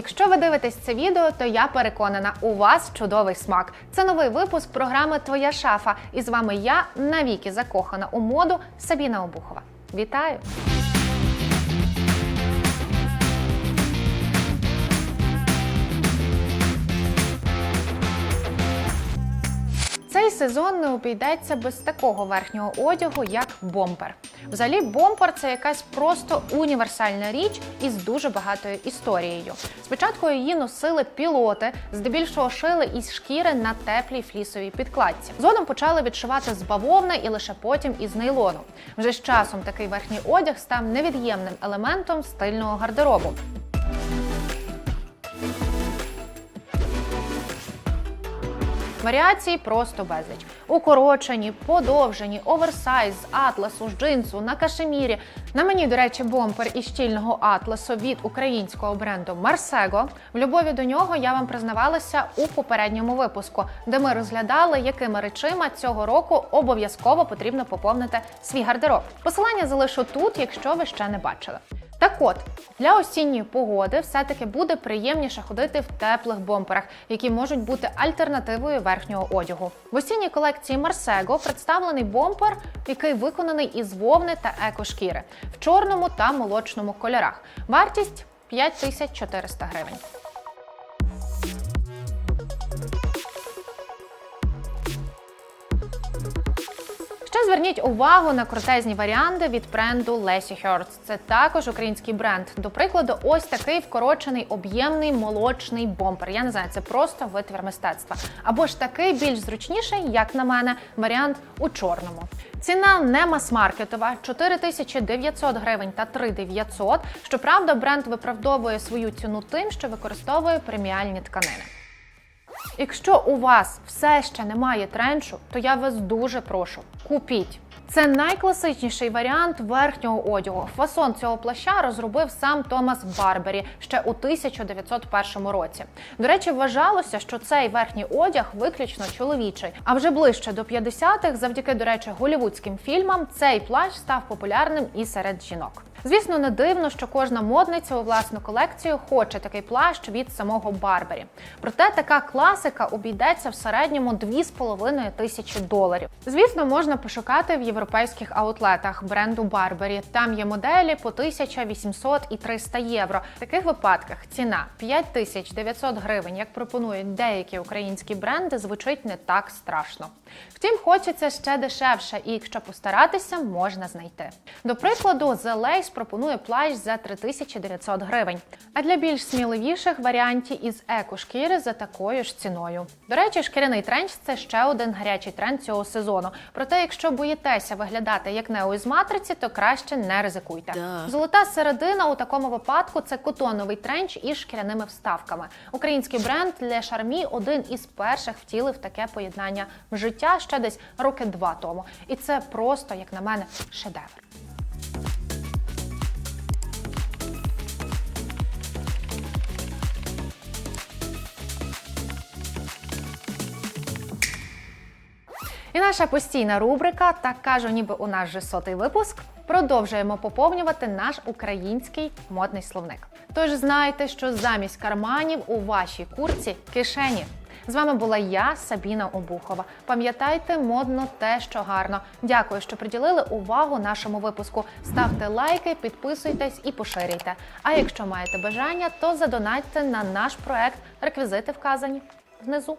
Якщо ви дивитесь це відео, то я переконана, у вас чудовий смак. Це новий випуск програми Твоя шафа. І з вами я навіки закохана у моду Сабіна Обухова. Вітаю! Сезон не обійдеться без такого верхнього одягу, як бомпер. Взагалі, бомпер це якась просто універсальна річ із дуже багатою історією. Спочатку її носили пілоти, здебільшого шили із шкіри на теплій флісовій підкладці. Згодом почали відшивати з бавовни і лише потім із нейлону. Вже з часом такий верхній одяг став невід'ємним елементом стильного гардеробу. Варіацій просто безліч. Укорочені, подовжені, оверсайз з атласу, з джинсу, на кашемірі. На мені, до речі, бомпер із щільного атласу від українського бренду Марсего. В любові до нього я вам признавалася у попередньому випуску, де ми розглядали, якими речима цього року обов'язково потрібно поповнити свій гардероб. Посилання залишу тут, якщо ви ще не бачили. Так от, для осінньої погоди все-таки буде приємніше ходити в теплих бомперах, які можуть бути альтернативою верхнього одягу. В осінній колекції Марсего представлений бомпер, який виконаний із вовни та екошкіри в чорному та молочному кольорах. Вартість 5400 гривень. Зверніть увагу на крутезні варіанти від бренду Lessy Hertz. Це також український бренд. До прикладу, ось такий вкорочений об'ємний молочний бомпер. Я не знаю, це просто витвір мистецтва. Або ж такий більш зручніший, як на мене, варіант у чорному. Ціна не мас-маркетова 4900 гривень та 3900. Щоправда, бренд виправдовує свою ціну тим, що використовує преміальні тканини. Якщо у вас все ще немає тренчу, то я вас дуже прошу, купіть. Це найкласичніший варіант верхнього одягу. Фасон цього плаща розробив сам Томас Барбері ще у 1901 році. До речі, вважалося, що цей верхній одяг виключно чоловічий. А вже ближче до 50-х, завдяки, до речі, голівудським фільмам, цей плащ став популярним і серед жінок. Звісно, не дивно, що кожна модниця у власну колекцію хоче такий плащ від самого Барбері. Проте така класика обійдеться в середньому 2,5 тисячі доларів. Звісно, можна пошукати в європейських аутлетах бренду Барбері. Там є моделі по 1800 і 300 євро. В таких випадках ціна 5900 гривень, як пропонують деякі українські бренди, звучить не так страшно. Втім, хочеться ще дешевше, і якщо постаратися, можна знайти. До прикладу, The Lace пропонує плащ за 3900 гривень. А для більш сміливіших варіантів із еко-шкіри за такою ж ціною. До речі, шкіряний тренч це ще один гарячий тренд цього сезону. Проте, якщо боїтеся виглядати як нео із матриці, то краще не ризикуйте. Золота середина у такому випадку це котоновий тренч із шкіряними вставками. Український бренд Le Charmy один із перших втілив таке поєднання в життя ще десь роки два тому. І це просто, як на мене, шедевр. І наша постійна рубрика, так кажу, ніби у нас же сотий випуск. Продовжуємо поповнювати наш український модний словник. Тож знайте, що замість карманів у вашій курці кишені. З вами була я, Сабіна Обухова. Пам'ятайте модно те, що гарно. Дякую, що приділили увагу нашому випуску. Ставте лайки, підписуйтесь і поширюйте. А якщо маєте бажання, то задонатьте на наш проект. Реквізити вказані внизу.